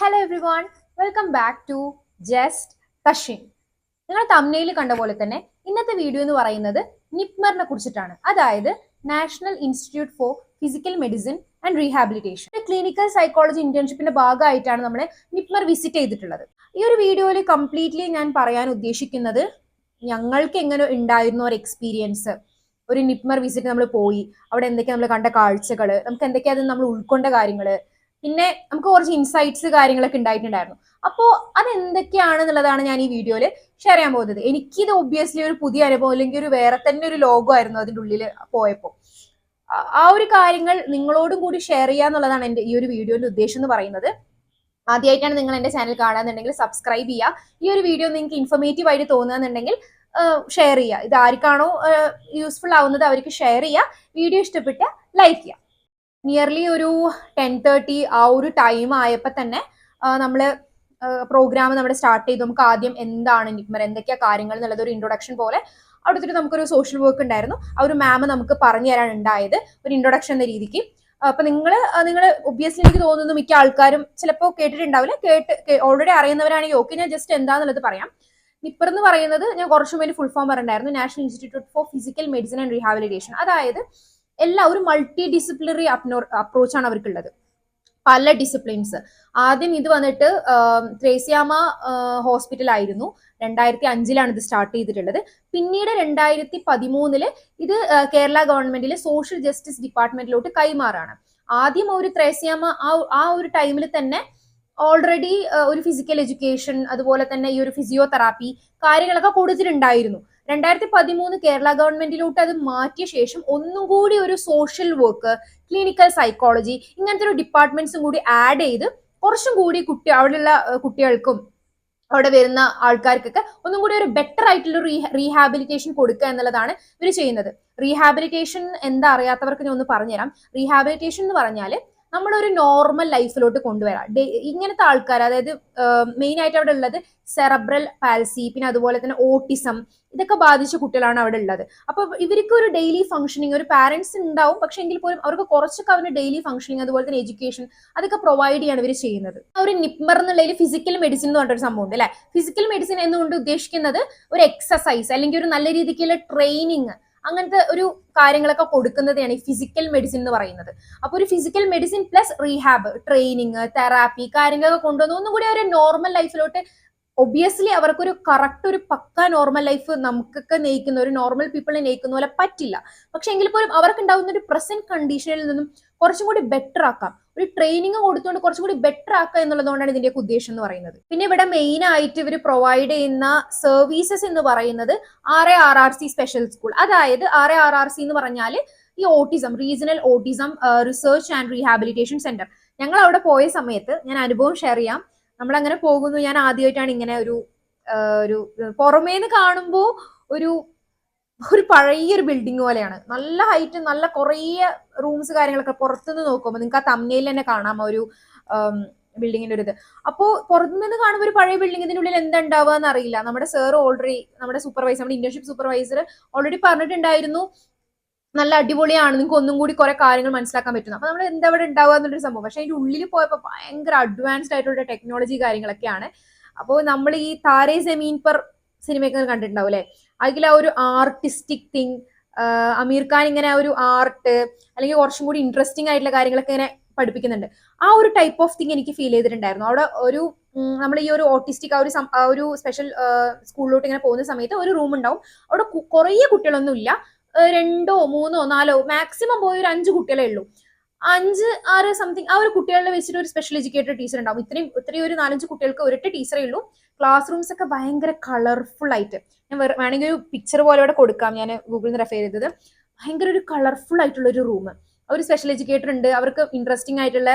Hello everyone welcome back to just കഷിൻ നിങ്ങൾ തമ്നയിൽ കണ്ട പോലെ തന്നെ ഇന്നത്തെ വീഡിയോ എന്ന് പറയുന്നത് നിപ്മറിനെ കുറിച്ചിട്ടാണ്. അതായത് National Institute for Physical Medicine and Rehabilitation clinical psychology ഇന്റേൺഷിപ്പിന്റെ ഭാഗമായിട്ടാണ് നമ്മൾ നിപ്മർ വിസിറ്റ് ചെയ്തിട്ടുള്ളത്. ഈ ഒരു വീഡിയോയിൽ കംപ്ലീറ്റ്ലി ഞാൻ പറയാൻ ഉദ്ദേശിക്കുന്നത് ഞങ്ങൾക്ക് എങ്ങനെ ഉണ്ടായിരുന്ന ഒരു എക്സ്പീരിയൻസ് ഒരു നിപ്മർ വിസിറ്റ് നമ്മൾ പോയി. അവിടെ എന്തൊക്കെയാണ് നമ്മൾ കണ്ട കാഴ്ചകൾ നമുക്ക് എന്തൊക്കെയാണ് നമ്മൾ ഉൾക്കൊണ്ട കാര്യങ്ങൾ പിന്നെ നമുക്ക് കുറച്ച് ഇൻസൈറ്റ്സ് കാര്യങ്ങളൊക്കെ ഉണ്ടായിട്ടുണ്ടായിരുന്നു. അപ്പോൾ അതെന്തൊക്കെയാണെന്നുള്ളതാണ് ഞാൻ ഈ വീഡിയോയിൽ ഷെയർ ചെയ്യാൻ പോകുന്നത്. എനിക്കിത് ഒബ്വിയസ്ലി ഒരു പുതിയ അനുഭവം അല്ലെങ്കിൽ ഒരു വേറെ തന്നെ ഒരു ലോഗോ ആയിരുന്നു അതിന്റെ ഉള്ളിൽ പോയപ്പോൾ. ആ ഒരു കാര്യങ്ങൾ നിങ്ങളോടും കൂടി ഷെയർ ചെയ്യുക എന്നുള്ളതാണ് എന്റെ ഈ ഒരു വീഡിയോയുടെ ഉദ്ദേശം എന്ന് പറയുന്നത്. ആദ്യമായിട്ടാണ് നിങ്ങൾ എന്റെ ചാനൽ കാണുകയെന്നുണ്ടെങ്കിൽ സബ്സ്ക്രൈബ് ചെയ്യുക. ഈ ഒരു വീഡിയോ നിങ്ങൾക്ക് ഇൻഫർമേറ്റീവ് ആയിട്ട് തോന്നുകയെന്നുണ്ടെങ്കിൽ ഷെയർ ചെയ്യുക. ഇത് ആർക്കാണോ യൂസ്ഫുൾ ആവുന്നത് അവർക്ക് ഷെയർ ചെയ്യുക. വീഡിയോ ഇഷ്ടപ്പെട്ട ലൈക്ക് ചെയ്യുക. നിയർലി ഒരു ടെൻ തേർട്ടി ആ ഒരു ടൈം ആയപ്പോൾ തന്നെ നമ്മൾ പ്രോഗ്രാം നമ്മുടെ സ്റ്റാർട്ട് ചെയ്തു. നമുക്ക് ആദ്യം എന്താണ് നിക്മർ എന്തൊക്കെയാ കാര്യങ്ങൾ എന്നുള്ളത് ഒരു ഇൻട്രൊഡക്ഷൻ പോലെ അവിടുത്തെ നമുക്കൊരു സോഷ്യൽ വർക്ക് ഉണ്ടായിരുന്നു. ആ ഒരു മാം നമുക്ക് പറഞ്ഞു തരാൻ ഉണ്ടായത് ഒരു ഇൻട്രൊഡക്ഷൻ എന്ന രീതിക്ക്. അപ്പൊ നിങ്ങൾ നിങ്ങൾ ഒബിയസ്ലി എനിക്ക് തോന്നുന്നു മിക്ക ആൾക്കാരും ചിലപ്പോൾ കേട്ടിട്ടുണ്ടാവില്ല. കേട്ട് ഓൾറെഡി അറിയുന്നവരാണെങ്കിൽ ഓക്കെ ഞാൻ ജസ്റ്റ് എന്താന്നുള്ളത് പറയാം. നിപ്പർ എന്ന് പറയുന്നത് ഞാൻ കുറച്ചു മുമ്പ് ഫുൾ ഫോം പറഞ്ഞിട്ടുണ്ടായിരുന്നു. National Institute for Physical Medicine and Rehabilitation അതായത് എല്ലാ ഒരു മൾട്ടി ഡിസിപ്ലിനറി അപ്രോച്ചാണ് അവർക്കുള്ളത്. പല ഡിസിപ്ലിൻസ് ആദ്യം ഇത് വന്നിട്ട് ത്രേസ്യാമ ഹോസ്പിറ്റൽ ആയിരുന്നു. രണ്ടായിരത്തി അഞ്ചിലാണ് ഇത് സ്റ്റാർട്ട് ചെയ്തിട്ടുള്ളത്. പിന്നീട് രണ്ടായിരത്തി പതിമൂന്നിൽ ഇത് കേരള ഗവൺമെന്റിലെ സോഷ്യൽ ജസ്റ്റിസ് ഡിപ്പാർട്ട്മെന്റിലോട്ട് കൈമാറാണ്. ആദ്യം ഒരു ത്രേസ്യാമ ആ ആ ഒരു ടൈമിൽ തന്നെ ഓൾറെഡി ഒരു ഫിസിക്കൽ എഡ്യൂക്കേഷൻ അതുപോലെ തന്നെ ഈ ഒരു ഫിസിയോതെറാപ്പി കാര്യങ്ങളൊക്കെ കൊടുത്തിട്ടുണ്ടായിരുന്നു. രണ്ടായിരത്തി പതിമൂന്ന് കേരള ഗവൺമെന്റിലോട്ട് അത് മാറ്റിയ ശേഷം ഒന്നും കൂടി ഒരു സോഷ്യൽ വർക്ക് ക്ലിനിക്കൽ സൈക്കോളജി ഇങ്ങനത്തെ ഒരു ഡിപ്പാർട്ട്മെന്റ്സും കൂടി ആഡ് ചെയ്ത് കുറച്ചും കൂടി കുട്ടി അവിടെയുള്ള കുട്ടികൾക്കും അവിടെ വരുന്ന ആൾക്കാർക്കൊക്കെ ഒന്നും കൂടി ഒരു ബെറ്റർ ആയിട്ടുള്ള റീഹാബിലിറ്റേഷൻ കൊടുക്കുക എന്നുള്ളതാണ് ഇവർ ചെയ്യുന്നത്. റീഹാബിലിറ്റേഷൻ എന്താ അറിയാത്തവർക്ക് ഞാൻ ഒന്ന് പറഞ്ഞുതരാം. റീഹാബിലിറ്റേഷൻ എന്ന് പറഞ്ഞാൽ നമ്മളൊരു നോർമൽ ലൈഫിലോട്ട് കൊണ്ടുവരാം. ഇങ്ങനത്തെ ആൾക്കാർ അതായത് മെയിൻ ആയിട്ട് അവിടെ ഉള്ളത് സെറബ്രൽ പാൽസി പിന്നെ അതുപോലെ തന്നെ ഓട്ടിസം ഇതൊക്കെ ബാധിച്ച കുട്ടികളാണ് അവിടെ ഉള്ളത്. അപ്പൊ ഇവർക്ക് ഒരു ഡെയിലി ഫംഗ്ഷനിങ് ഒരു പാരന്റ്സ് ഉണ്ടാവും പക്ഷെ എങ്കിൽ പോലും അവർക്ക് കുറച്ചൊക്കെ അവരുടെ ഡെയിലി ഫംഗ്ഷനിങ് അതുപോലെ തന്നെ എഡ്യൂക്കേഷൻ അതൊക്കെ പ്രൊവൈഡ് ചെയ്യാണ് ഇവർ ചെയ്യുന്നത്. ഒരു നിപ്മർ എന്നുള്ളതിൽ ഫിസിക്കൽ മെഡിസിൻ എന്ന് പറഞ്ഞൊരു സംഭവം ഉണ്ട് അല്ലെ ഫിസിക്കൽ മെഡിസിൻ എന്നുകൊണ്ട് ഉദ്ദേശിക്കുന്നത് ഒരു എക്സസൈസ് അല്ലെങ്കിൽ ഒരു നല്ല രീതിക്കുള്ള ട്രെയിനിങ് അങ്ങനത്തെ ഒരു കാര്യങ്ങളൊക്കെ കൊടുക്കുന്നതാണ് ഈ ഫിസിക്കൽ മെഡിസിൻ എന്ന് പറയുന്നത്. അപ്പൊ ഒരു physical medicine plus rehab training therapy കാര്യങ്ങളൊക്കെ കൊണ്ടുവന്ന് ഒന്നും കൂടി ഒരു നോർമൽ ലൈഫിലോട്ട് ഒബിയസ്ലി അവർക്കൊരു കറക്റ്റ് ഒരു പക്ക നോർമൽ ലൈഫ് നമുക്കൊക്കെ നയിക്കുന്ന ഒരു നോർമൽ പീപ്പിളിനെ നയിക്കുന്ന പോലെ പറ്റില്ല. പക്ഷെ എങ്കിൽ പോലും അവർക്ക് ഉണ്ടാകുന്ന ഒരു പ്രസന്റ് കണ്ടീഷനിൽ നിന്നും കുറച്ചും കൂടി ബെറ്റർ ആക്കാം. ഒരു ട്രെയിനിങ് കൊടുത്തുകൊണ്ട് കുറച്ചും കൂടി ബെറ്റർ ആക്കുക എന്നുള്ളതുകൊണ്ടാണ് ഇതിന്റെ ഉദ്ദേശം എന്ന് പറയുന്നത്. പിന്നെ ഇവിടെ മെയിൻ ആയിട്ട് ഇവർ പ്രൊവൈഡ് ചെയ്യുന്ന സർവീസസ് എന്ന് പറയുന്നത് R A R R C special school അതായത് R A R R C എന്ന് പറഞ്ഞാൽ ഈ autism regional autism research and rehabilitation centre ഞങ്ങൾ അവിടെ പോയ സമയത്ത് ഞാൻ അനുഭവം ഷെയർ ചെയ്യാം. നമ്മൾ അങ്ങനെ പോകുന്നു. ഞാൻ ആദ്യമായിട്ടാണ് ഇങ്ങനെ ഒരു ഒരു പുറമേന്ന് കാണുമ്പോൾ ഒരു ഒരു പഴയ ഒരു ബിൽഡിംഗ് പോലെയാണ്. നല്ല ഹൈറ്റ് നല്ല കുറേ റൂംസ് കാര്യങ്ങളൊക്കെ പുറത്തുനിന്ന് നോക്കുമ്പോൾ നിങ്ങൾക്ക് ആ തമ്മയിൽ തന്നെ കാണാം ഒരു ബിൽഡിങ്ങിന്റെ ഒരു ഇത്. അപ്പോൾ പുറത്തുനിന്ന് കാണുമ്പോൾ ഒരു പഴയ ബിൽഡിംഗ് ഇതിന്റെ ഉള്ളിൽ എന്താ ഉണ്ടാവുക എന്ന് അറിയില്ല നമ്മുടെ സർ ഓൾറെഡി നമ്മുടെ സൂപ്പർവൈസർ നമ്മുടെ ഇന്റേൺഷിപ്പ് സൂപ്പർവൈസർ ഓൾറെഡി പറഞ്ഞിട്ടുണ്ടായിരുന്നു നല്ല അടിപൊളിയാണ് നിങ്ങൾക്ക് ഒന്നും കൂടി കുറെ കാര്യങ്ങൾ മനസ്സിലാക്കാൻ പറ്റുന്നു അപ്പൊ നമ്മൾ എന്താ ഇവിടെ ഉണ്ടാവുക എന്നുള്ളൊരു സംഭവം. പക്ഷെ അതിന്റെ ഉള്ളിൽ പോയപ്പോൾ ഭയങ്കര അഡ്വാൻസ്ഡ് ആയിട്ടുള്ള ടെക്നോളജി കാര്യങ്ങളൊക്കെയാണ്. അപ്പോൾ നമ്മൾ ഈ താരേ സെമീൻ പെർ സിനിമയൊക്കെ കണ്ടിട്ടുണ്ടാവും അല്ലെ? അതിൽ ആ ഒരു ആർട്ടിസ്റ്റിക് തിങ് അമീർ ഖാൻ ഇങ്ങനെ ഒരു ആർട്ട് അല്ലെങ്കിൽ കുറച്ചും കൂടി ഇൻട്രസ്റ്റിംഗ് ആയിട്ടുള്ള കാര്യങ്ങളൊക്കെ ഇങ്ങനെ പഠിപ്പിക്കുന്നുണ്ട്. ആ ഒരു ടൈപ്പ് ഓഫ് തിങ് എനിക്ക് ഫീൽ ചെയ്തിട്ടുണ്ടായിരുന്നു. അവിടെ ഒരു നമ്മൾ ഈ ഒരു ഓട്ടിസ്റ്റിക് ആ ഒരു ഒരു സ്പെഷ്യൽ സ്കൂളിലോട്ട് ഇങ്ങനെ പോകുന്ന സമയത്ത് ഒരു റൂം ഉണ്ടാവും. അവിടെ കുറേ കുട്ടികളൊന്നും ഇല്ല രണ്ടോ മൂന്നോ നാലോ മാക്സിമം പോയി ഒരു അഞ്ച് കുട്ടികളെ ഉള്ളൂ. അഞ്ച് ആറ് സംതിങ് ആ ഒരു കുട്ടികളെ വെച്ചിട്ട് ഒരു സ്പെഷ്യൽ എഡ്യൂക്കേറ്റഡ് ടീച്ചർ ഉണ്ടാവും. ഇത്രയും ഇത്രയും ഒരു നാലഞ്ച് കുട്ടികൾക്ക് ഒരൊറ്റ ടീച്ചറേ ഉള്ളൂ. ക്ലാസ് റൂംസ് ഒക്കെ ഭയങ്കര കളർഫുൾ ആയിട്ട്. ഞാൻ വേണമെങ്കിൽ ഒരു പിക്ചർ പോലെ ഇവിടെ കൊടുക്കാം. ഞാൻ ഗൂഗിളിൽ നിന്ന് റെഫർ ചെയ്തത്. ഭയങ്കര ഒരു കളർഫുൾ ആയിട്ടുള്ള ഒരു റൂം ഒരു സ്പെഷ്യൽ എഡ്യൂക്കേറ്റർ ഉണ്ട്. അവർക്ക് ഇൻട്രസ്റ്റിംഗ് ആയിട്ടുള്ള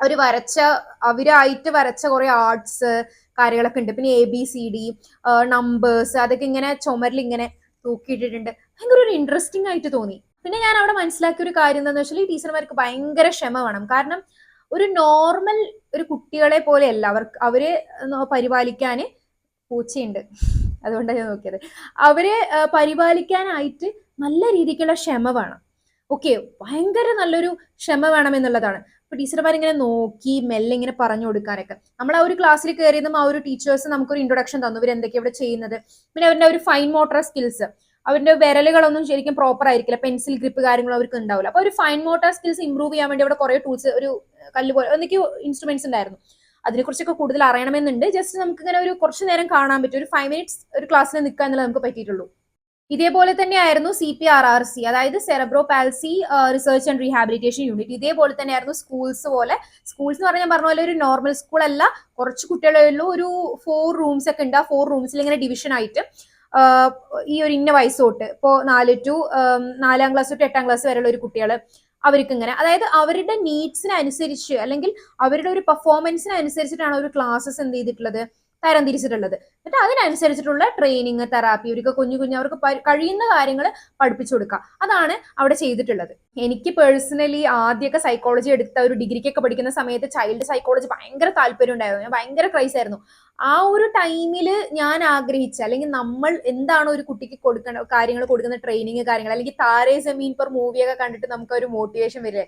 അവർ വരച്ച അവരായിട്ട് വരച്ച കുറെ ആർട്സ് കാര്യങ്ങളൊക്കെ ഉണ്ട്. പിന്നെ A B C D numbers അതൊക്കെ ഇങ്ങനെ ചുമരിൽ ഇങ്ങനെ തൂക്കിയിട്ടിട്ടുണ്ട്. ഭയങ്കര ഒരു ഇൻട്രസ്റ്റിംഗ് ആയിട്ട് തോന്നി. പിന്നെ ഞാൻ അവിടെ മനസ്സിലാക്കിയ ഒരു കാര്യം എന്താണെന്ന് വെച്ചാൽ ഈ ടീച്ചർമാർക്ക് ഭയങ്കര ക്ഷമ വേണം. കാരണം ഒരു നോർമൽ ഒരു കുട്ടികളെ പോലെയല്ല അവർക്ക് അവരെ പരിപാലിക്കാൻ പൂച്ചയുണ്ട്. അതുകൊണ്ടാണ് ഞാൻ നോക്കിയത്. അവരെ പരിപാലിക്കാനായിട്ട് നല്ല രീതിക്കുള്ള ക്ഷമ വേണം. ഓക്കെ ഭയങ്കര നല്ലൊരു ക്ഷമ വേണം എന്നുള്ളതാണ്. അപ്പൊ ടീച്ചർമാർ ഇങ്ങനെ നോക്കി മെല്ലെ ഇങ്ങനെ പറഞ്ഞു കൊടുക്കാനൊക്കെ. നമ്മൾ ആ ഒരു ക്ലാസ്സിൽ കയറിയതും ആ ഒരു ടീച്ചേഴ്സ് നമുക്കൊരു ഇൻട്രൊഡക്ഷൻ തന്നു. ഇവർ എന്തൊക്കെയാണ് ഇവിടെ ചെയ്യുന്നത്? പിന്നെ അവരുടെ ഒരു ഫൈൻ മോട്ടർ സ്കിൽസ് അവരുടെ വിരലുകളൊന്നും ശരിക്കും പ്രോപ്പർ ആയിരിക്കില്ല. പെൻസിൽ ഗ്രിപ്പ് കാര്യങ്ങളും അവർക്ക് ഉണ്ടാവില്ല. അപ്പൊ ഒരു ഫൈൻ മോട്ടർ സ്കിൽസ് ഇംപ്രൂവ് ചെയ്യാൻ വേണ്ടി അവിടെ കുറെ ടൂൾസ് ഒരു കല്ല് പോലെ എന്തൊക്കെയോ ഇൻസ്ട്രുമെന്റ്സ് ഉണ്ടായിരുന്നു. അതിനെക്കുറിച്ചൊക്കെ കൂടുതൽ അറിയണമെന്നുണ്ട്. ജസ്റ്റ് നമുക്ക് ഇങ്ങനെ ഒരു കുറച്ച് നേരം കാണാൻ പറ്റും. ഒരു ഫൈവ് മിനിറ്റ്സ് ഒരു ക്ലാസ്സിൽ നിൽക്കുക എന്നുള്ളത് നമുക്ക് പറ്റിയിട്ടുള്ളൂ. ഇതേപോലെ തന്നെയായിരുന്നു C P R R C അതായത് cerebral palsy research and rehabilitation unit ഇതേപോലെ തന്നെയായിരുന്നു സ്കൂൾസ് പോലെ. സ്കൂൾസ് എന്ന് പറഞ്ഞാൽ പറഞ്ഞ പോലെ ഒരു നോർമൽ സ്കൂൾ അല്ല. കുറച്ച് കുട്ടികളേ ഉള്ളൂ. ഒരു ഫോർ റൂംസ് ഒക്കെ ഉണ്ട്. ആ ഫോർ റൂംസിൽ ഇങ്ങനെ ഡിവിഷൻ ആയിട്ട് ഈ ഒരു ഇന്ന വയസ്സ് തൊട്ട് ഇപ്പോൾ നാല് ടു നാലാം ക്ലാസ് തൊട്ട് എട്ടാം ക്ലാസ് വരെയുള്ള ഒരു കുട്ടികൾ അവർക്ക് ഇങ്ങനെ അതായത് അവരുടെ നീഡ്സിനനുസരിച്ച് അല്ലെങ്കിൽ അവരുടെ ഒരു പെർഫോമൻസിനനുസരിച്ചിട്ടാണ് ഒരു ക്ലാസ്സസ് എന്ത് ചെയ്തിട്ടുള്ളത്? തരം തിരിച്ചിട്ടുള്ളത്. എന്നിട്ട് അതിനനുസരിച്ചിട്ടുള്ള ട്രെയിനിങ് തെറാപ്പി ഒരുക്കെ കുഞ്ഞു കുഞ്ഞു അവർക്ക് കഴിയുന്ന കാര്യങ്ങൾ പഠിപ്പിച്ചു കൊടുക്കുക. അതാണ് അവിടെ ചെയ്തിട്ടുള്ളത്. എനിക്ക് പേഴ്സണലി ആദ്യമൊക്കെ സൈക്കോളജി എടുത്ത ഒരു ഡിഗ്രിക്കൊക്കെ പഠിക്കുന്ന സമയത്ത് ചൈൽഡ് സൈക്കോളജി ഭയങ്കര താല്പര്യം ഉണ്ടായിരുന്നു. ഞാൻ ഭയങ്കര ക്രൈസ് ആയിരുന്നു. ആ ഒരു ടൈമിൽ ഞാൻ ആഗ്രഹിച്ച അല്ലെങ്കിൽ നമ്മൾ എന്താണ് ഒരു കുട്ടിക്ക് കൊടുക്കുന്ന കാര്യങ്ങൾ കൊടുക്കുന്ന ട്രെയിനിങ് കാര്യങ്ങൾ അല്ലെങ്കിൽ താരേ ജമീൻ പെർ മൂവിയൊക്കെ കണ്ടിട്ട് നമുക്ക് ഒരു മോട്ടിവേഷൻ വരില്ലേ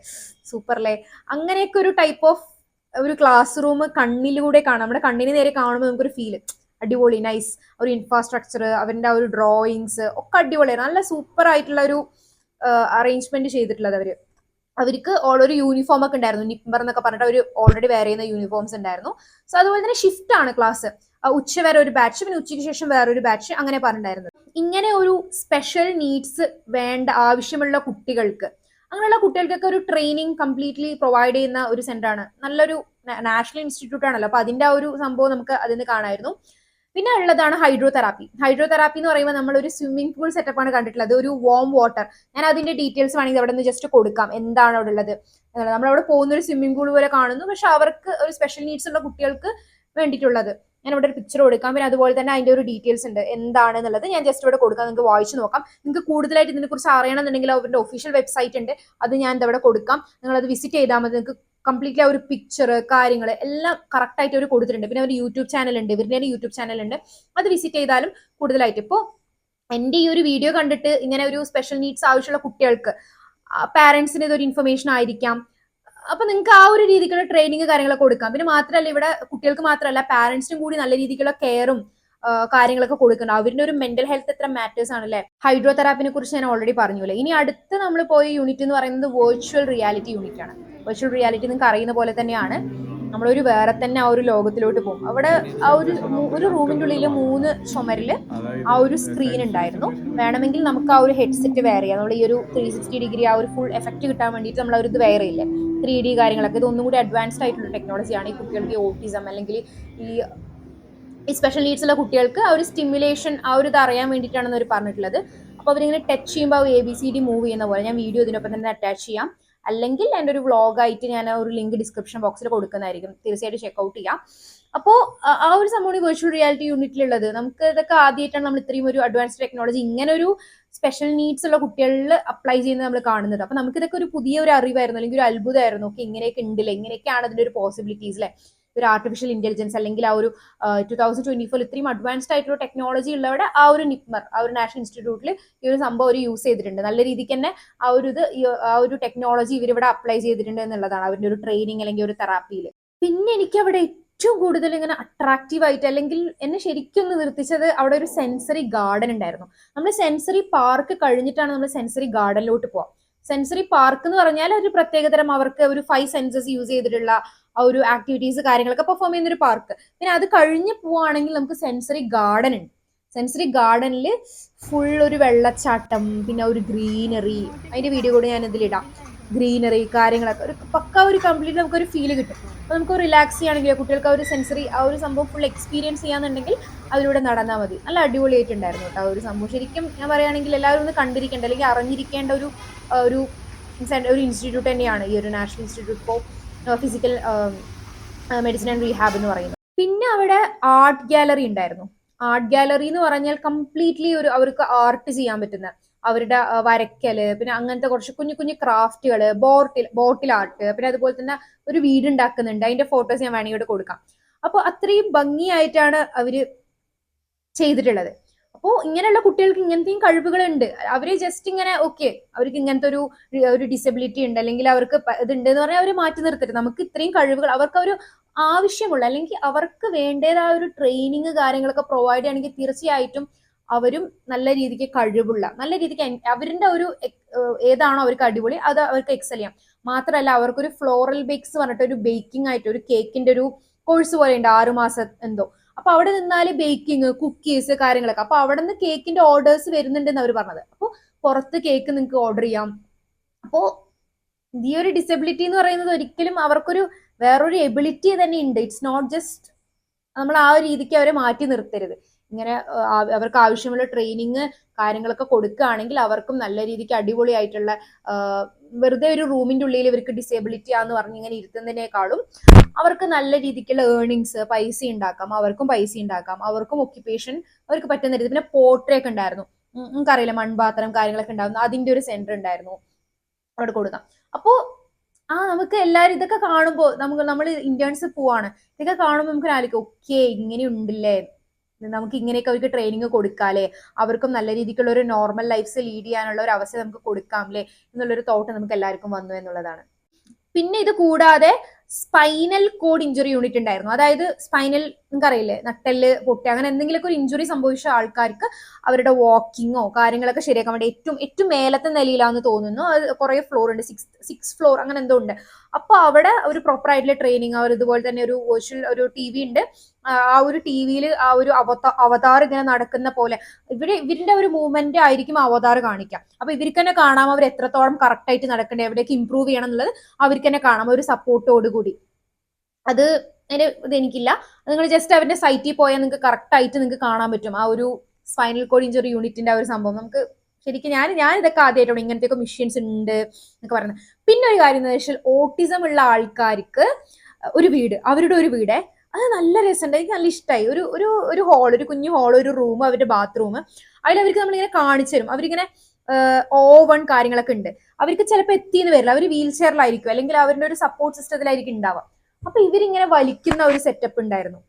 സൂപ്പർലേ അങ്ങനെയൊക്കെ ഒരു ടൈപ്പ് ഓഫ് ഒരു ക്ലാസ് റൂം കണ്ണിലൂടെ കാണാം. നമ്മുടെ കണ്ണിന് നേരെ കാണുമ്പോൾ നമുക്കൊരു ഫീൽ അടിപൊളി നൈസ് ഒരു ഇൻഫ്രാസ്ട്രക്ചർ അവരുടെ ആ ഒരു ഡ്രോയിങ്സ് ഒക്കെ അടിപൊളിയാണ് നല്ല സൂപ്പർ ആയിട്ടുള്ള ഒരു അറേഞ്ച്മെന്റ് ചെയ്തിട്ടുള്ളത് അവർ. അവർക്ക് ഓൾറെഡി യൂണിഫോം ഒക്കെ ഉണ്ടായിരുന്നു. നിപ്പർ എന്നൊക്കെ പറഞ്ഞിട്ട് അവർ ഓൾറെഡി വെയർ ചെയ്യുന്ന യൂണിഫോംസ് ഉണ്ടായിരുന്നു. സോ അതുപോലെ തന്നെ ഷിഫ്റ്റ് ആണ് ക്ലാസ് ഉച്ച വരെ ഒരു ബാച്ച് പിന്നെ ഉച്ചയ്ക്ക് ശേഷം വേറൊരു ബാച്ച് അങ്ങനെ പറഞ്ഞിട്ടുണ്ടായിരുന്നു. ഇങ്ങനെ ഒരു സ്പെഷ്യൽ നീഡ്സ് വേണ്ട ആവശ്യമുള്ള കുട്ടികൾക്ക് അങ്ങനെയുള്ള കുട്ടികൾക്കൊക്കെ ഒരു ട്രെയിനിങ് കംപ്ലീറ്റ്ലി പ്രൊവൈഡ് ചെയ്യുന്ന ഒരു സെന്റർ ആണ്. നല്ലൊരു നാഷണൽ ഇൻസ്റ്റിറ്റ്യൂട്ട് ആണല്ലോ. അപ്പൊ അതിന്റെ ആ ഒരു സംഭവം നമുക്ക് അതിന് കാണായിരുന്നു. പിന്നെ ഉള്ളതാണ് ഹൈഡ്രോ തെറാപ്പി ഹൈഡ്രോ തെറാപ്പി എന്ന് പറയുമ്പോൾ നമ്മൾ ഒരു സ്വിമ്മിംഗ് പൂൾ സെറ്റപ്പ് ആണ് കണ്ടിട്ടുള്ളത്. ഒരു വാം വാട്ടർ ഞാൻ അതിന്റെ ഡീറ്റെയിൽസ് വേണമെങ്കിൽ അവിടെ നിന്ന് ജസ്റ്റ് കൊടുക്കാം. എന്താണ് അവിടെ ഉള്ളത് നമ്മൾ അവിടെ പോകുന്ന ഒരു സ്വിമ്മിംഗ് പൂൾ പോലെ കാണുന്നു. പക്ഷെ അവർക്ക് ഒരു സ്പെഷ്യൽ നീഡ്സ് ഉള്ള കുട്ടികൾക്ക് വേണ്ടിയിട്ടുള്ളത്. ഞാൻ ഇവിടെ ഒരു പിക്ചർ കൊടുക്കാം. പിന്നെ അതുപോലെ തന്നെ അതിന്റെ ഒരു ഡീറ്റെയിൽസ് ഉണ്ട്. എന്താണ് എന്നുള്ളത് ഞാൻ ജസ്റ്റ് ഇവിടെ കൊടുക്കാം. നിങ്ങൾക്ക് വായിച്ച് നോക്കാം. നിങ്ങൾക്ക് കൂടുതലായിട്ട് ഇതിനെക്കുറിച്ച് അറിയണമെന്നുണ്ടെങ്കിൽ അവരുടെ ഒഫീഷ്യൽ വെബ്സൈറ്റ് ഉണ്ട്. അത് ഞാൻ ഇവിടെ കൊടുക്കാം. നിങ്ങൾ അത് വിസിറ്റ് ചെയ്താൽ മതി. നിങ്ങൾക്ക് കംപ്ലീറ്റ്ലി ആ ഒരു പിക്ചർ കാര്യങ്ങൾ എല്ലാം കറക്റ്റ് ആയിട്ട് അവർ കൊടുത്തിട്ടുണ്ട്. പിന്നെ ഒരു യൂട്യൂബ് ചാനൽ ഉണ്ട്. ഇവരുടെ യൂട്യൂബ് ചാനൽ ഉണ്ട്. അത് വിസിറ്റ് ചെയ്താലും കൂടുതലായിട്ട്. ഇപ്പോൾ എന്റെ ഈ ഒരു വീഡിയോ കണ്ടിട്ട് ഇങ്ങനെ ഒരു സ്പെഷ്യൽ നീഡ്സ് ആവശ്യമുള്ള കുട്ടികൾക്ക് പാരൻസിന് ഇതൊരു ഇൻഫർമേഷൻ ആയിരിക്കാം. അപ്പൊ നിങ്ങൾക്ക് ആ ഒരു രീതിക്കുള്ള ട്രെയിനിങ് കാര്യങ്ങളൊക്കെ കൊടുക്കാം. പിന്നെ മാത്രമല്ല ഇവിടെ കുട്ടികൾക്ക് മാത്രമല്ല പാരന്റ്സിനും കൂടി നല്ല രീതിക്കുള്ള കെയറും കാര്യങ്ങളൊക്കെ കൊടുക്കുന്നുണ്ട് അവരുടെ ഒരു മെന്റൽ ഹെൽത്ത് എത്ര മാറ്റേഴ്സ് ആണ് അല്ലേ ഹൈഡ്രോ തെറാപ്പിനെ കുറിച്ച് ഞാൻ ഓൾറെഡി പറഞ്ഞുല്ലേ? ഇനി അടുത്ത് നമ്മൾ പോയ യൂണിറ്റ് എന്ന് പറയുന്നത് വെർച്വൽ റിയാലിറ്റി യൂണിറ്റ് ആണ്. വെർച്വൽ റിയാലിറ്റി നിങ്ങൾക്ക് അറിയുന്ന പോലെ തന്നെയാണ്. നമ്മളൊരു വേറെ തന്നെ ആ ഒരു ലോകത്തിലോട്ട് പോകും. അവിടെ ആ ഒരു ഒരു റൂമിന്റെ ഉള്ളിൽ മൂന്ന് ചുമരിൽ ആ ഒരു സ്ക്രീൻ ഉണ്ടായിരുന്നു. വേണമെങ്കിൽ നമുക്ക് ആ ഒരു ഹെഡ്സെറ്റ് വെയർ ചെയ്യാം. നമ്മൾ ഈ ഒരു ത്രീ സിക്സ്റ്റി ഡിഗ്രി ആ ഒരു ഫുൾ എഫക്റ്റ് കിട്ടാൻ വേണ്ടിയിട്ട് നമ്മൾ ഒരു ഇത് വെയർ ചെയ്യില്ലേ? ത്രീ ഡി കാര്യങ്ങളൊക്കെ. ഇത് ഒന്നും കൂടി അഡ്വാൻസ്ഡ് ആയിട്ടുള്ള ടെക്നോളജിയാണ് ഈ കുട്ടികൾക്ക് ഓട്ടിസം അല്ലെങ്കിൽ ഈ ഈ സ്പെഷ്യൽ നീഡ്സ് ഉള്ള കുട്ടികൾക്ക് ആ ഒരു സ്റ്റിമുലേഷൻ ആ ഒരു ഇത് അറിയാൻ വേണ്ടിയിട്ടാണെന്ന് അവർ പറഞ്ഞിട്ടുള്ളത്. അപ്പോൾ അവരിങ്ങനെ ടച്ച് ചെയ്യുമ്പോൾ A B C D move ചെയ്യുന്ന പോലെ ഞാൻ വീഡിയോ ഇതിനൊപ്പം തന്നെ അറ്റാച്ച് ചെയ്യാം. അല്ലെങ്കിൽ എന്റെ ഒരു വ്ളോഗായിട്ട് ഞാൻ ഒരു ലിങ്ക് ഡിസ്ക്രിപ്ഷൻ ബോക്സിൽ കൊടുക്കുന്നതായിരിക്കും. തീർച്ചയായിട്ടും ചെക്കൗട്ട് ചെയ്യാം. അപ്പോൾ ആ ഒരു സംഭവമാണ് വെർച്വൽ റിയാലിറ്റി യൂണിറ്റിലുള്ളത് നമുക്ക് ഇതൊക്കെ ആദ്യമായിട്ടാണ് നമ്മൾ ഇത്രയും ഒരു അഡ്വാൻസ് ടെക്നോളജി ഇങ്ങനെ ഒരു സ്പെഷ്യൽ നീഡ്സ് ഉള്ള കുട്ടികളിൽ അപ്ലൈ ചെയ്യുന്നത് നമ്മൾ കാണുന്നത്. അപ്പോൾ നമുക്ക് ഇതൊക്കെ ഒരു പുതിയ ഒരു അറിവായിരുന്നു അല്ലെങ്കിൽ ഒരു അത്ഭുതമായിരുന്നു. ഓക്കെ ഇങ്ങനെയൊക്കെ ഉണ്ടല്ലേ ഇങ്ങനെയൊക്കെയാണ് അതിന്റെ ഒരു പോസിബിലിറ്റീസ് അല്ലേ ഒരു ആർട്ടിഫിഷ്യൽ ഇന്റലിജൻസ് അല്ലെങ്കിൽ ആ ഒരു ടു തൗസൻഡ് ട്വന്റി ഫോർ ഇത്രയും അഡ്വാൻസ്ഡ് ആയിട്ടുള്ള ടെക്നോളജി ഉള്ളവിടെ ആ ഒരു നിപ്മർ ആ ഒരു നാഷണൽ ഇൻസ്റ്റിറ്റ്യൂട്ടിൽ ഈ ഒരു സംഭവം ഒരു യൂസ് ചെയ്തിട്ടുണ്ട്. നല്ല രീതിക്ക് തന്നെ ആ ഒരു ഇത് ആ ഒരു ടെക്നോളജി ഇവരിവിടെ അപ്ലൈ ചെയ്തിട്ടുണ്ട് എന്നുള്ളതാണ് അവരുടെ ഒരു ട്രെയിനിങ് അല്ലെങ്കിൽ ഒരു തെറാപ്പിയിൽ പിന്നെ എനിക്ക് അവിടെ ഏറ്റവും കൂടുതൽ ഇങ്ങനെ അട്രാക്റ്റീവ് ആയിട്ട് അല്ലെങ്കിൽ എന്നെ ശരിക്കും നിർത്തിച്ചത് അവിടെ ഒരു സെൻസറി ഗാർഡൻ ഉണ്ടായിരുന്നു. നമ്മൾ സെൻസറി പാർക്ക് കഴിഞ്ഞിട്ടാണ് നമ്മൾ സെൻസറി ഗാർഡനിലോട്ട് പോവാം. സെൻസറി പാർക്ക് എന്ന് പറഞ്ഞാൽ ഒരു പ്രത്യേകതരം അവർക്ക് ഒരു ഫൈവ് സെൻസസ് യൂസ് ചെയ്തിട്ടുള്ള ആ ഒരു ആക്ടിവിറ്റീസ് കാര്യങ്ങളൊക്കെ പെർഫോം ചെയ്യുന്ന ഒരു പാർക്ക് പിന്നെ അത് കഴിഞ്ഞ് പോവുകയാണെങ്കിൽ നമുക്ക് സെൻസറി ഗാർഡൻ ഉണ്ട്. സെൻസറി ഗാർഡനിൽ ഫുൾ ഒരു വെള്ളച്ചാട്ടം പിന്നെ ഒരു ഗ്രീനറി അതിന്റെ വീഡിയോ കൂടെ ഞാൻ ഇതിലിടാം. ഗ്രീനറി കാര്യങ്ങളൊക്കെ. ഒരു പക്ക ഒരു കംപ്ലീറ്റ് നമുക്കൊരു ഫീൽ കിട്ടും. അപ്പോൾ നമുക്ക് റിലാക്സ് ചെയ്യുകയാണെങ്കിൽ കുട്ടികൾക്ക് ആ ഒരു സെൻസറി ആ ഒരു സംഭവം ഫുൾ എക്സ്പീരിയൻസ് ചെയ്യാന്നുണ്ടെങ്കിൽ അതിലൂടെ നടന്നാൽ മതി. നല്ല അടിപൊളിയായിട്ടുണ്ടായിരുന്നു കേട്ടോ ആ ഒരു സംഭവം. ശരിക്കും ഞാൻ പറയുകയാണെങ്കിൽ എല്ലാവരും ഒന്ന് കണ്ടിരിക്കേണ്ട അല്ലെങ്കിൽ അറിഞ്ഞിരിക്കേണ്ട ഒരു ഒരു ഒരു ഇൻസ്റ്റിറ്റ്യൂട്ട് തന്നെയാണ് ഈ ഒരു National Institute for Physical Medicine and Rehab എന്ന് പറയുന്നത്. പിന്നെ അവിടെ ആർട്ട് ഗാലറി ഉണ്ടായിരുന്നു. ആർട്ട് ഗാലറി എന്ന് പറഞ്ഞാൽ കംപ്ലീറ്റ്ലി ഒരു അവർക്ക് ആർട്ട് ചെയ്യാൻ പറ്റുന്ന അവരുടെ വരയ്ക്കൽ പിന്നെ അങ്ങനത്തെ കുറച്ച് കുഞ്ഞു കുഞ്ഞു ക്രാഫ്റ്റുകൾ ബോട്ടിൽ ബോട്ടിൽ ആർട്ട് പിന്നെ അതുപോലെ തന്നെ ഒരു വീട് ഉണ്ടാക്കുന്നുണ്ട്. അതിന്റെ ഫോട്ടോസ് ഞാൻ വേണമെങ്കിൽ കൊടുക്കാം. അപ്പോൾ അത്രയും ഭംഗിയായിട്ടാണ് അവർ ചെയ്തിട്ടുള്ളത്. അപ്പോൾ ഇങ്ങനെയുള്ള കുട്ടികൾക്ക് ഇങ്ങനത്തെയും കഴിവുകളുണ്ട്. അവർ ജസ്റ്റ് ഇങ്ങനെ ഓക്കെ അവർക്ക് ഇങ്ങനത്തെ ഒരു ഒരു ഡിസബിലിറ്റി ഉണ്ട്. അല്ലെങ്കിൽ അവർക്ക് ഇത് ഇതുണ്ട് എന്ന് പറഞ്ഞാൽ അവർ മാറ്റി നിർത്തരുത്. നമുക്ക് ഇത്രയും കഴിവുകൾ അവർക്ക് ഒരു ആവശ്യമുള്ള അല്ലെങ്കിൽ അവർക്ക് വേണ്ടതായ ഒരു ട്രെയിനിങ് കാര്യങ്ങളൊക്കെ പ്രൊവൈഡ് ചെയ്യണമെങ്കിൽ തീർച്ചയായിട്ടും അവരും നല്ല രീതിക്ക് കഴിവുള്ള നല്ല രീതിക്ക് അവരുടെ ഒരു ഏതാണോ അവർക്ക് അടിപൊളി അത് അവർക്ക് എക്സൽ ചെയ്യാം. മാത്രമല്ല അവർക്കൊരു ഫ്ലോറൽ ബേക്സ് പറഞ്ഞിട്ട് ഒരു ബേക്കിംഗ് ആയിട്ട് ഒരു കേക്കിന്റെ ഒരു കോഴ്സ് പോലെ ഉണ്ട് ആറുമാസം എന്തോ. അപ്പൊ അവിടെ നിന്നാൽ ബേക്കിംഗ് കുക്കീസ് കാര്യങ്ങളൊക്കെ. അപ്പൊ അവിടെ നിന്ന് കേക്കിന്റെ ഓർഡേഴ്സ് വരുന്നുണ്ടെന്ന് അവർ പറഞ്ഞത്. അപ്പോൾ പുറത്ത് കേക്ക് നിങ്ങൾക്ക് ഓർഡർ ചെയ്യാം. അപ്പോ ഈ ഒരു ഡിസബിലിറ്റി എന്ന് പറയുന്നത് ഒരിക്കലും അവർക്കൊരു വേറൊരു എബിലിറ്റി തന്നെ ഉണ്ട് ഇറ്റ്സ് നോട്ട് ജസ്റ്റ് നമ്മൾ ആ ഒരു രീതിക്ക് അവരെ മാറ്റി നിർത്തരുത്. ഇങ്ങനെ അവർക്ക് ആവശ്യമുള്ള ട്രെയിനിങ് കാര്യങ്ങളൊക്കെ കൊടുക്കുകയാണെങ്കിൽ അവർക്കും നല്ല രീതിക്ക് അടിപൊളിയായിട്ടുള്ള വെറുതെ ഒരു റൂമിന്റെ ഉള്ളിൽ ഇവർക്ക് ഡിസേബിലിറ്റി ആന്ന് പറഞ്ഞ് ഇങ്ങനെ ഇരുത്തുന്നതിനേക്കാളും അവർക്ക് നല്ല രീതിക്കുള്ള ഏർണിങ്സ് പൈസ ഉണ്ടാക്കാം അവർക്കും പൈസ ഉണ്ടാക്കാം അവർക്കും ഒക്യുപ്പേഷൻ അവർക്ക് പറ്റുന്ന രീതി. പിന്നെ പോട്ടറി ഒക്കെ ഉണ്ടായിരുന്നു. നമുക്കറിയില്ല മൺപാത്രം കാര്യങ്ങളൊക്കെ ഉണ്ടായിരുന്നു. അതിന്റെ ഒരു സെന്റർ ഉണ്ടായിരുന്നു. അവിടെ കൊടുക്കാം. അപ്പോ ആ നമുക്ക് എല്ലാരും ഇതൊക്കെ കാണുമ്പോൾ നമുക്ക് നമ്മൾ ഇന്റേൺസ് പോവാണ്. ഇതൊക്കെ കാണുമ്പോൾ നമുക്ക് ആലോചിക്കും ഓക്കെ ഇങ്ങനെ ഉണ്ടല്ലേ? നമുക്ക് ഇങ്ങനെയൊക്കെ അവർക്ക് ട്രെയിനിങ് കൊടുക്കാല്ലേ? അവർക്കും നല്ല രീതിക്കുള്ള ഒരു നോർമൽ ലൈഫ് ലീഡ് ചെയ്യാനുള്ള ഒരു അവസ്ഥ നമുക്ക് കൊടുക്കാം അല്ലേ എന്നുള്ളൊരു തോട്ട് നമുക്ക് എല്ലാവർക്കും വന്നു എന്നുള്ളതാണ്. പിന്നെ ഇത് കൂടാതെ സ്പൈനൽ കോഡ് ഇഞ്ചുറി യൂണിറ്റ് ഉണ്ടായിരുന്നു. അതായത് സ്പൈനൽ നിങ്ങൾക്കറിയില്ലേ നട്ടെല്ല് പൊട്ടി അങ്ങനെ എന്തെങ്കിലുമൊക്കെ ഒരു ഇഞ്ചുറി സംഭവിച്ച ആൾക്കാർക്ക് അവരുടെ വാക്കിങ്ങോ കാര്യങ്ങളൊക്കെ ശരിയാക്കാൻ വേണ്ടി ഏറ്റവും ഏറ്റവും മേലത്തെ നിലയിലാന്ന് തോന്നുന്നു. അത് കുറെ ഫ്ലോർ ഉണ്ട് സിക്സ് സിക്സ് ഫ്ലോർ അങ്ങനെ എന്തോ ഉണ്ട്. അപ്പൊ അവിടെ ഒരു പ്രോപ്പർ ആയിട്ടുള്ള ട്രെയിനിങ് അവർ ഇതുപോലെ തന്നെ ഒരു വെർച്വൽ ഒരു ടി വി ഉണ്ട്. ആ ഒരു ടി വിയിൽ ആ ഒരു അവത അവതാർ ഇങ്ങനെ നടക്കുന്ന പോലെ ഇവിടെ ഇവരുടെ ഒരു മൂവ്മെന്റ് ആയിരിക്കും അവതാർ കാണിക്കുക. അപ്പൊ ഇവർക്ക് തന്നെ കാണാം അവർ എത്രത്തോളം കറക്റ്റ് ആയിട്ട് നടക്കണ്ടേ എവിടേക്ക് ഇമ്പ്രൂവ് ചെയ്യണം എന്നുള്ളത് അവർക്ക് തന്നെ കാണാം ഒരു സപ്പോർട്ടോട് കൂടി അത് അതിന്റെ ഇത് എനിക്കില്ല നിങ്ങൾ ജസ്റ്റ് അവരുടെ സൈറ്റിൽ പോയാൽ നിങ്ങൾക്ക് കറക്റ്റ് ആയിട്ട് നിങ്ങൾക്ക് കാണാൻ പറ്റും. ആ ഒരു സ്പൈനൽ കോഡ് ഇഞ്ചറി യൂണിറ്റിന്റെ ആ ഒരു സംഭവം. നമുക്ക് ശരിക്കും ഞാൻ ഞാൻ ഇതൊക്കെ ആദ്യമായിട്ടാണ് ഇങ്ങനത്തെയൊക്കെ മെഷീൻസ് ഉണ്ട് എന്നൊക്കെ പറയുന്നത്. പിന്നെ ഒരു കാര്യം എന്ന് വെച്ചാൽ ഓട്ടിസം ഉള്ള ആൾക്കാർക്ക് ഒരു വീട് അവരുടെ ഒരു വീടേ അത് നല്ല രസമുണ്ട്. എനിക്ക് നല്ല ഇഷ്ടമായി ഒരു ഒരു ഒരു ഹോൾ ഒരു കുഞ്ഞു ഹോൾ ഒരു റൂം അവരുടെ ബാത്റൂം അതിൽ അവർക്ക് നമ്മളിങ്ങനെ കാണിച്ചു തരും. അവരിങ്ങനെ ഓവൺ കാര്യങ്ങളൊക്കെ ഉണ്ട്. അവർക്ക് ചിലപ്പോൾ എത്തിയെന്ന് വരില്ല. അവർ വീൽ ചെയറിലായിരിക്കും അല്ലെങ്കിൽ അവരുടെ ഒരു സപ്പോർട്ട് സിസ്റ്റത്തിലായിരിക്കും ഉണ്ടാവുക. അപ്പൊ ഇവരിങ്ങനെ വലിക്കുന്ന ഒരു സെറ്റപ്പ് ഉണ്ടായിരുന്നു.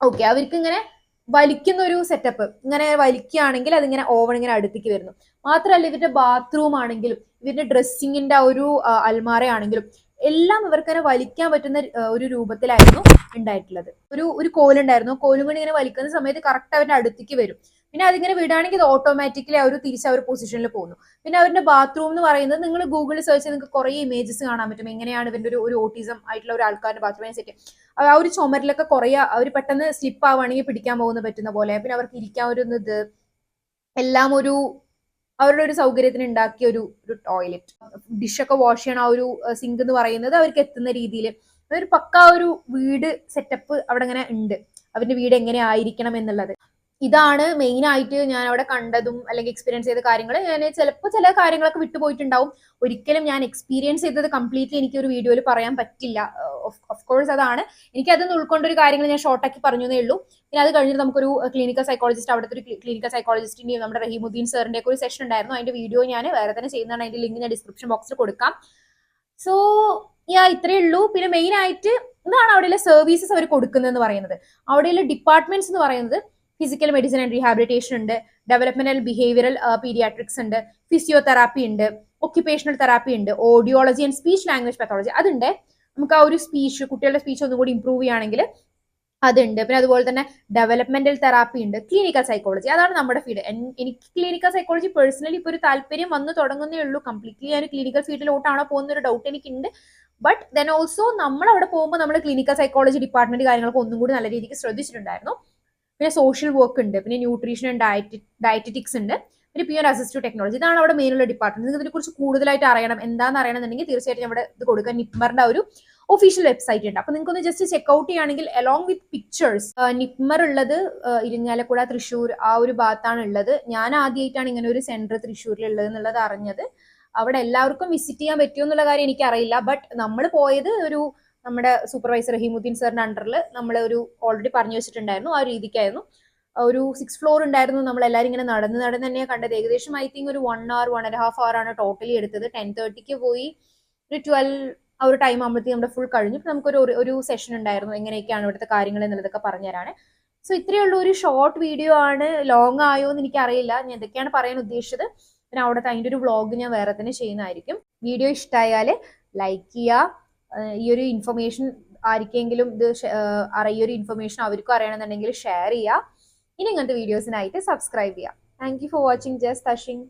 ഓക്കെ അവർക്ക് ഇങ്ങനെ വലിക്കുന്ന ഒരു സെറ്റപ്പ് ഇങ്ങനെ വലിക്കുകയാണെങ്കിൽ അതിങ്ങനെ ഓവൺ ഇങ്ങനെ അടുത്തേക്ക് വരുന്നു. മാത്രമല്ല ഇവരുടെ ബാത്റൂം ആണെങ്കിലും ഇവരുടെ ഡ്രസ്സിങ്ങിന്റെ ഒരു അൽമാരയാണെങ്കിലും എല്ലാം ഇവർക്ക് തന്നെ വലിക്കാൻ പറ്റുന്ന ഒരു രൂപത്തിലായിരുന്നു ഉണ്ടായിട്ടുള്ളത്. ഒരു ഒരു കോലുണ്ടായിരുന്നു കോലും കൊണ്ട് ഇങ്ങനെ വലിക്കുന്ന സമയത്ത് കറക്റ്റ് അവരുടെ അടുത്തേക്ക് വരും. പിന്നെ അതിങ്ങനെ വിടുകയാണെങ്കിൽ ഇത് ഓട്ടോമാറ്റിക്കലി അവർ തിരിച്ച് അവർ പൊസിഷനിൽ പോകുന്നു. പിന്നെ അവരുടെ ബാത്റൂം എന്ന് പറയുന്നത് നിങ്ങൾ ഗൂഗിളിൽ സെർച്ച് ചെയ്ത് നിങ്ങൾക്ക് കുറേ ഇമേജസ് കാണാൻ പറ്റും. എങ്ങനെയാണ് ഇവന്റെ ഒരു ഒരു ഓട്ടിസം ആയിട്ടുള്ള ഒരു ആൾക്കാരുടെ ബാത്റൂമിനെ സെറ്റ് ആ ഒരു ചുമരിലൊക്കെ കുറേ അവർ പെട്ടെന്ന് സ്ലിപ്പ് ആവുകയാണെങ്കിൽ പിടിക്കാൻ പോകുന്ന പറ്റുന്ന പോലെ പിന്നെ അവർക്ക് ഇരിക്കാൻ ഒരു ഇത് എല്ലാം ഒരു അവരുടെ ഒരു സൗകര്യത്തിന് ഉണ്ടാക്കിയ ഒരു ഒരു ടോയ്ലറ്റ് ഡിഷൊക്കെ വാഷ് ചെയ്യണ ആ ഒരു സിങ്ക് എന്ന് പറയുന്നത് അവർക്ക് എത്തുന്ന രീതിയിൽ ഒരു പക്ക ഒരു വീട് സെറ്റപ്പ് അവിടെ ഇങ്ങനെ ഉണ്ട്. അവരുടെ വീട് എങ്ങനെ ആയിരിക്കണം എന്നുള്ളത്. ഇതാണ് മെയിൻ ആയിട്ട് ഞാൻ അവിടെ കണ്ടതും അല്ലെങ്കിൽ എക്സ്പീരിയൻസ് ചെയ്ത കാര്യങ്ങൾ. ഞാൻ ചിലപ്പോൾ ചില കാര്യങ്ങളൊക്കെ വിട്ടുപോയിട്ടുണ്ടാവും. ഒരിക്കലും ഞാൻ എക്സ്പീരിയൻസ് ചെയ്തത് കംപ്ലീറ്റ്ലി എനിക്ക് ഒരു വീഡിയോയിൽ പറയാൻ പറ്റില്ല. ഓഫ് കോഴ്സ് അതാണ്. എനിക്ക് അതിൽ നിന്ന് ഉൾക്കൊണ്ട ഒരു കാര്യങ്ങൾ ഞാൻ ഷോർട്ടാക്കി പറഞ്ഞു ഉള്ളൂ. പിന്നെ അത് കഴിഞ്ഞിട്ട് നമുക്കൊരു ക്ലിനിക്കൽ സൈക്കോളജിസ്റ്റ് അവിടുത്തെ ഒരു ക്ലിനിക്കൽ സൈക്കോളജിസ്റ്റിന്റെയും നമ്മുടെ റഹീമുദ്ദീൻ സാറിന്റെ ഒക്കെ ഒരു സെഷൻ ഉണ്ടായിരുന്നു. അതിന്റെ വീഡിയോ ഞാൻ വേറെ തന്നെ ചെയ്യുന്നതാണ്. അതിന്റെ ലിങ്ക് ഞാൻ ഡിസ്ക്രിപ്ഷൻ ബോക്സിൽ കൊടുക്കാം. സോ യാ ഇത്രയേ ഉള്ളൂ. പിന്നെ മെയിൻ ആയിട്ട് എന്താണ് അവിടെയുള്ള സർവീസസ് അവർ കൊടുക്കുന്നതെന്ന് പറയുന്നത്. അവിടെയുള്ള ഡിപ്പാർട്ട്മെന്റ്സ് എന്ന് പറയുന്നത് ഫിസിക്കൽ മെഡിസിൻ ആൻഡ് റീഹാബിലിറ്റേഷൻ ഉണ്ട്. ഡെവലപ്മെന്റൽ ബിഹേവിയറൽ പീഡിയാട്രിക്സ് ഉണ്ട്. ഫിസിയോതെറാപ്പി ഉണ്ട്. ഒക്യുപേഷണൽ തെറാപ്പി ഉണ്ട്. Audiology and speech language pathology അതുണ്ട്. നമുക്ക് ആ ഒരു സ്പീച്ച് കുട്ടികളുടെ സ്പീച്ച് ഒന്നും കൂടി ഇമ്പ്രൂവ് ചെയ്യുകയാണെങ്കിൽ അതുണ്ട്. പിന്നെ അതുപോലെ തന്നെ ഡെവലപ്മെന്റൽ തെറാപ്പി ഉണ്ട്. ക്ലിനിക്കൽ സൈക്കോളജി അതാണ് നമ്മുടെ ഫീൽഡ് എനിക്ക് ക്ലിനിക്കൽ സൈക്കോളജി പേഴ്സണലി ഇപ്പോൾ ഒരു താല്പര്യം വന്ന് തുടങ്ങുന്നേ ഉള്ളൂ. കംപ്ലീറ്റ്ലി ഞാൻ ക്ലിനിക്കൽ ഫീൽഡിലോട്ടാണോ പോകുന്ന ഒരു ഡൗട്ട് എനിക്കുണ്ട്. ബട്ട് ദെൻ ഓൾസോ നമ്മൾ അവിടെ പോകുമ്പോൾ നമ്മൾ ക്ലിനിക്കൽ സൈക്കോളജി ഡിപ്പാർട്ട്മെന്റ് കാര്യങ്ങളൊക്കെ ഒന്നും കൂടി നല്ല രീതിക്ക് ശ്രദ്ധിച്ചിട്ടുണ്ടായിരുന്നു. പിന്നെ സോഷ്യൽ വർക്ക് ഉണ്ട് പിന്നെ ന്യൂട്രീഷൻ ആൻഡ് ഡയറ്റി ഡയറ്ററ്റിക്സ് ഉണ്ട് പിന്നെ പിയർ അസിസ്റ്റീവ് ടെക്നോളജി ഇതാണ് അവിടെ മെയിനുള്ള ഡിപ്പാർട്ട്മെന്റ് നിങ്ങൾക്ക് ഇതിനെക്കുറിച്ച് കൂടുതലായിട്ട് അറിയണം എന്താണെന്ന് അറിയണമെന്നുണ്ടെങ്കിൽ തീർച്ചയായിട്ടും നമ്മുടെ ഇത് കൊടുക്കുക. നിപ്മറിന്റെ ഒരു ഒഫീഷ്യൽ വെബ്സൈറ്റ് ഉണ്ട്. അപ്പൊ നിങ്ങൾക്ക് ഒന്ന് ജസ്റ്റ് ചെക്ക്ഔട്ട് ചെയ്യുകയാണെങ്കിൽ അലോങ് വിത്ത് പിക്ചേഴ്സ് നിപ്മർ ഉള്ളത് ഇരിഞ്ഞാലക്കുട തൃശ്ശൂർ ആ ഒരു ഭാഗത്താണ് ഉള്ളത്. ഞാൻ ആദ്യമായിട്ടാണ് ഇങ്ങനെ ഒരു സെന്റർ തൃശ്ശൂരിൽ ഉള്ളത് എന്നുള്ളത് അറിഞ്ഞത്. അവിടെ എല്ലാവർക്കും വിസിറ്റ് ചെയ്യാൻ പറ്റുമോ എന്നുള്ള കാര്യം എനിക്കറിയില്ല. ബട്ട് നമ്മൾ പോയത് ഒരു നമ്മുടെ സൂപ്പർവൈസർ ഹിമുദ്ദീൻ സാറിന്റെ അണ്ടറിൽ നമ്മൾ ഒരു ഓൾറെഡി പറഞ്ഞു വെച്ചിട്ടുണ്ടായിരുന്നു ആ രീതിക്കായിരുന്നു. ഒരു സിക്സ് ഫ്ലോർ ഉണ്ടായിരുന്നു നമ്മൾ എല്ലാവരും ഇങ്ങനെ നടന്ന് നടന്ന് തന്നെയാണ് കണ്ടത്. ഏകദേശം ഐ തിങ്ക് ഒരു one hour one and half hour ആണ് ടോട്ടലി എടുത്തത്. ടെൻ തേർട്ടിക്ക് പോയി ഒരു ട്വൽവ് ആ ഒരു ടൈം ആകുമ്പോഴത്തേക്കും നമ്മുടെ ഫുൾ കഴിഞ്ഞു. ഇപ്പം നമുക്കൊരു ഒരു- സെഷൻ ഉണ്ടായിരുന്നു എങ്ങനെയൊക്കെയാണ് ഇവിടുത്തെ കാര്യങ്ങൾ എന്നുള്ളതൊക്കെ പറഞ്ഞുതരാണ് സോ ഇത്രയുള്ള ഒരു ഷോർട്ട് വീഡിയോ ആണ്. ലോങ് ആയോ എന്ന് എനിക്കറിയില്ല. ഞാൻ എന്തൊക്കെയാണ് പറയാൻ ഉദ്ദേശിച്ചത്? പിന്നെ അവിടുത്തെ അതിന്റെ ഒരു വ്ളോഗ് ഞാൻ വേറെ തന്നെ ചെയ്യുന്നതായിരിക്കും. വീഡിയോ ഇഷ്ടമായാൽ ലൈക്ക് ചെയ്യുക ഈ ഒരു ഇൻഫർമേഷൻ ആർക്കെങ്കിലും ഇത് ഈ ഒരു ഇൻഫർമേഷൻ അവർക്കും അറിയണമെന്നുണ്ടെങ്കിൽ ഷെയർ ചെയ്യുക ഇനി ഇങ്ങനത്തെ വീഡിയോസിനായിട്ട് സബ്സ്ക്രൈബ് ചെയ്യുക thank you for watching just തഷിങ്